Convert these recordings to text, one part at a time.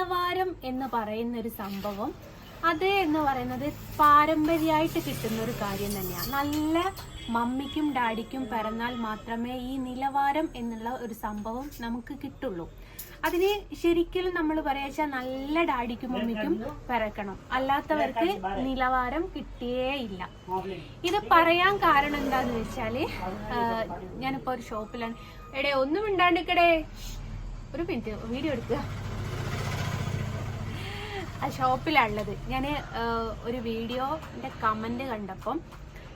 നിലവാരം എന്ന് പറയുന്ന ഒരു സംഭവം അത് എന്ന് പറയുന്നത് പാരമ്പര്യമായിട്ട് കിട്ടുന്ന ഒരു കാര്യം തന്നെയാണ് നല്ല മമ്മിക്കും ഡാഡിക്കും പിറന്നാൽ മാത്രമേ ഈ നിലവാരം എന്നുള്ള ഒരു സംഭവം നമുക്ക് കിട്ടുള്ളൂ. അതിന് ശരിക്കും നമ്മൾ പറയാച്ചാൽ നല്ല ഡാഡിക്കും മമ്മിക്കും പിറക്കണം. അല്ലാത്തവർക്ക് നിലവാരം കിട്ടിയേ ഇല്ല. ഇത് പറയാൻ കാരണം എന്താന്ന് വെച്ചാൽ ഞാനിപ്പോ ഒരു ഷോപ്പിലാണ്. എടേ ഒന്നും ഉണ്ടാണ്ടിക്കടേ ഒരു മിനിറ്റ് വീഡിയോ എടുക്കുക. ആ ഷോപ്പിലാണുള്ളത്. ഞാൻ ഒരു വീഡിയോന്റെ കമന്റ് കണ്ടപ്പം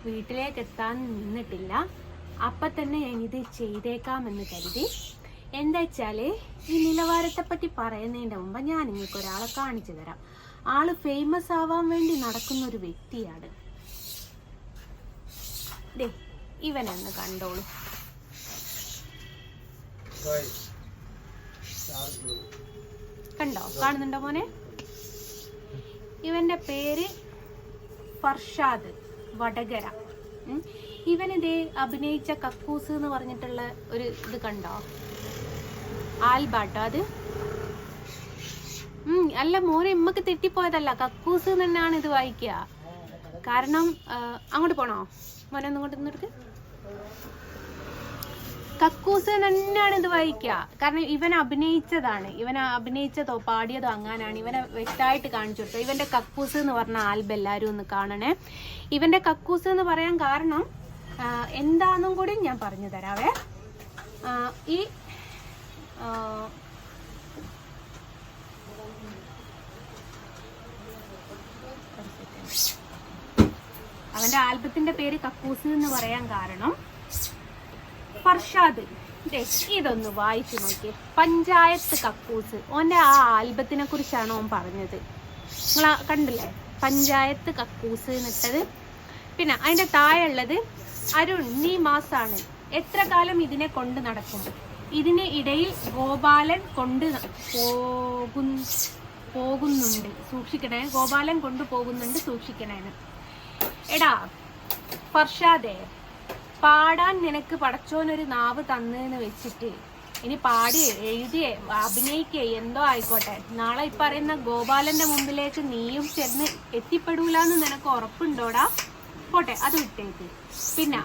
വീട്ടിലേക്ക് എത്താൻ നിന്നിട്ടില്ല. അപ്പം തന്നെ ഞാൻ ഇത് ചെയ്തേക്കാമെന്ന് കരുതി. എന്താ വെച്ചാൽ ഈ നിലവാരത്തെ പറ്റി പറയുന്നതിന്റെ മുമ്പ് ഞാൻ നിങ്ങൾക്ക് ഒരാളെ കാണിച്ചു തരാം. ആൾ ഫേമസ് ആവാൻ വേണ്ടി നടക്കുന്ന ഒരു വ്യക്തിയാണ്. ദേ ഇവനൊന്ന് കണ്ടോളൂ. കണ്ടോ? കാണുന്നുണ്ടോ മോനെ? ഇവന്റെ പേര് ഫർഷാദ് വടകര. ഇവനിതേ അഭിനയിച്ച കക്കൂസ് എന്ന് പറഞ്ഞിട്ടുള്ള ഒരു ഇത് കണ്ടോ? ആൽബാട്ടോ അത്? അല്ല മോനെ ഇമ്മക്ക് തെറ്റിപ്പോയതല്ല. കക്കൂസ് തന്നെയാണ് ഇത് വായിക്കുക. കാരണം അങ്ങോട്ട് പോണോ? മോനെ ഒന്നും ഇങ്ങോട്ട് നിന്നെടുക്ക്. കക്കൂസ് തന്നെയാണ് ഇത് വായിക്കുക. കാരണം ഇവൻ അഭിനയിച്ചതാണ്. ഇവൻ അഭിനയിച്ചതോ പാടിയതോ അങ്ങാനാണ്. ഇവനെ വ്യക്തമായിട്ട് കാണിച്ചു കൊടുത്തത് ഇവന്റെ കക്കൂസ് എന്ന് പറഞ്ഞ ആൽബം എല്ലാവരും ഒന്ന് കാണണേ. ഇവന്റെ കക്കൂസ് എന്ന് പറയാൻ കാരണം എന്താന്നും കൂടി ഞാൻ പറഞ്ഞു തരാവേ. ഈ അവന്റെ ആൽബത്തിന്റെ പേര് കക്കൂസ് എന്ന് പറയാൻ കാരണം ഫർഷാദ് ഇതൊന്ന് വായിച്ചു നോക്കിയേ. പഞ്ചായത്ത് കക്കൂസ്. ഓന്റെ ആ ആൽബത്തിനെ കുറിച്ചാണ് ഓൻ പറഞ്ഞത്. നിങ്ങൾ കണ്ടില്ലേ? പഞ്ചായത്ത് കക്കൂസ് എന്നിട്ടത്. പിന്നെ അതിന്റെ താഴെയുള്ളത് അരുൺ നീ മാസാണ്. എത്ര കാലം ഇതിനെ കൊണ്ട് നടക്കും? ഇതിന് ഇടയിൽ ഗോപാലൻ കൊണ്ട് പോകും പോകുന്നുണ്ട്. സൂക്ഷിക്കണേ. ഗോപാലൻ കൊണ്ടുപോകുന്നുണ്ട് സൂക്ഷിക്കണേന്ന്. എടാ ഫർഷാദേ പാടാൻ നിനക്ക് പടച്ചോനൊരു നാവ് തന്നെന്ന് വെച്ചിട്ട് ഇനി പാടി എഴുതിയേ അഭിനയിക്കേ എന്തോ ആയിക്കോട്ടെ. നാളെ ഈ പറയുന്ന ഗോപാലന്റെ മുമ്പിലേക്ക് നീയും ചെന്ന് എത്തിപ്പെടൂലെന്ന് നിനക്ക് ഉറപ്പുണ്ടോടാ? പോട്ടെ അത് വിട്ടേക്ക്. പിന്നെ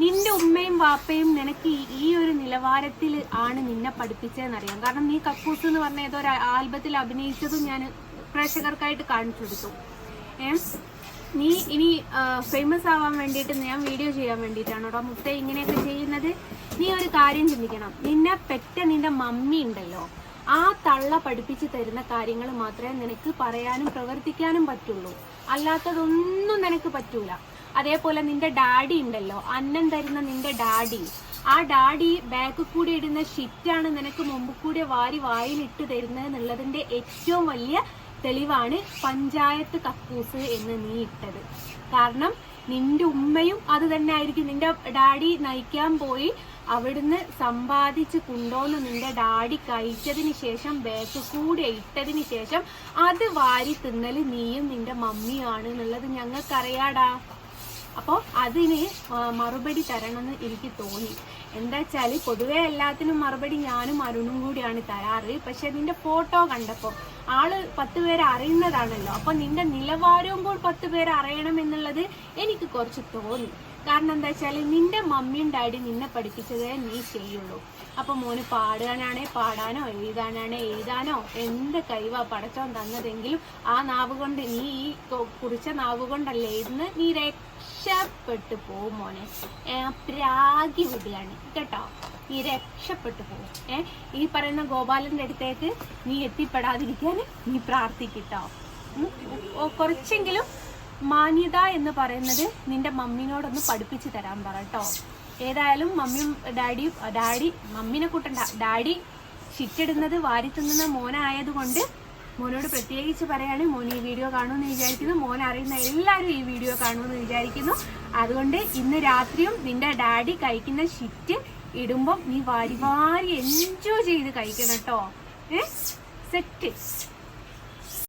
നിന്റെ ഉമ്മയും വാപ്പയും നിനക്ക് ഈ- ഒരു നിലവാരത്തിൽ ആണ് നിന്നെ പഠിപ്പിച്ചതെന്നറിയാം. കാരണം നീ കക്കൂസ് എന്ന് പറഞ്ഞ ഏതോ ഒരു ആൽബത്തിൽ അഭിനയിച്ചതും ഞാൻ പ്രേക്ഷകർക്കായിട്ട് കാണിച്ചു കൊടുത്തു. ഏഹ് നീ ഇനി ഫേമസ് ആവാൻ വേണ്ടിയിട്ട് ഞാൻ വീഡിയോ ചെയ്യാൻ വേണ്ടിയിട്ടാണോടാ മുത്ത ഇങ്ങനെയൊക്കെ ചെയ്യുന്നത്. നീ ഒരു കാര്യം ചിന്തിക്കണം. നിന്നെ പെറ്റ നിന്റെ മമ്മി ഉണ്ടല്ലോ. ആ തള്ള പഠിപ്പിച്ചു തരുന്ന കാര്യങ്ങൾ മാത്രമേ നിനക്ക് പറയാനും പ്രവർത്തിക്കാനും പറ്റുള്ളൂ. അല്ലാത്തതൊന്നും നിനക്ക് പറ്റൂല. അതേപോലെ നിന്റെ ഡാഡി ഉണ്ടല്ലോ. അന്നം തരുന്ന നിന്റെ ഡാഡി. ആ ഡാഡി ബാക്ക് കൂടി ഇടുന്ന ഷിറ്റാണ് നിനക്ക് മുമ്പ് കൂടി വാരി വായിലിട്ട് തരുന്നത് എന്നുള്ളതിന്റെ ഏറ്റവും വലിയ തെളിവാണ് പഞ്ചായത്ത് കക്കൂസ് എന്ന് നീ ഇട്ടത്. കാരണം നിന്റെ ഉമ്മയും അത് തന്നെ ആയിരിക്കും. നിന്റെ ഡാഡി നയിക്കാൻ പോയി അവിടുന്ന് സമ്പാദിച്ച് കൊണ്ടോന്ന് നിന്റെ ഡാഡി കഴിച്ചതിന് ശേഷം ബാക്ക് കൂടെ ഇട്ടതിന് ശേഷം അത് വാരി തിന്നൽ നീയും നിന്റെ മമ്മിയാണ് എന്നുള്ളത് ഞങ്ങൾക്കറിയാടാ. അപ്പോൾ അതിന് മറുപടി തരണമെന്ന് എനിക്ക് തോന്നി. എന്താ വെച്ചാൽ പൊതുവെ എല്ലാത്തിനും മറുപടി ഞാനും അരുണും കൂടിയാണ് തരാറ്. പക്ഷെ നിന്റെ ഫോട്ടോ കണ്ടപ്പോൾ ആൾ പത്ത് പേരെ അറിയുന്നതാണല്ലോ. അപ്പൊ നിന്റെ നിലവാരവും കൂടി പത്ത് പേരെ അറിയണം എന്നുള്ളത് എനിക്ക് കുറച്ച് തോന്നി. കാരണം എന്താ വെച്ചാൽ നിന്റെ മമ്മിയും ഡാഡി നിന്നെ പഠിപ്പിച്ചതേ നീ ചെയ്യുള്ളൂ. അപ്പൊ മോന് പാടാനാണേ പാടാനോ എഴുതാനാണേ എഴുതാനോ എന്ത് കഴിവാ പടച്ചോൻ തന്നതെങ്കിലും ആ നാവ് കൊണ്ട് നീ ഈ കുറിച്ച നാവ് കൊണ്ടല്ലേ ഇന്ന് നീ രക്ഷപ്പെട്ടു പോവും മോനെ. പ്രാഗി വിടുകയാണ്. കേട്ടോ? നീ രക്ഷപ്പെട്ടു പോകും ഏ ഈ പറയുന്ന ഗോപാലന്റെ അടുത്തേക്ക് നീ എത്തിപ്പെടാതിരിക്കാൻ നീ പ്രാർത്ഥിക്കട്ടോ കുറച്ചെങ്കിലും മാന്യത എന്ന് പറയുന്നത് നിന്റെ മമ്മിനോടൊന്ന് പഠിപ്പിച്ചു തരാൻ പറ കേട്ടോ ഏതായാലും മമ്മിയും ഡാഡിയും ഡാഡി മമ്മിനെ കൂട്ടണ്ട. ഡാഡി ചിറ്റിടുന്നത് വാരി തിന്നുന്ന മോനായതുകൊണ്ട് മോനോട് പ്രത്യേകിച്ച് പറയാണ് മോൻ ഈ വീഡിയോ കാണുമെന്ന് വിചാരിക്കുന്നു. മോൻ അറിയുന്ന എല്ലാവരും ഈ വീഡിയോ കാണുമെന്ന് വിചാരിക്കുന്നു. അതുകൊണ്ട് ഇന്ന് രാത്രിയും നിന്റെ ഡാഡി കഴിക്കുന്ന ഷിറ്റ് ഇടുമ്പം നീ വാരി വാരി എൻജോയ് ചെയ്ത് കഴിക്കണം കേട്ടോ ഏ? സെറ്റ്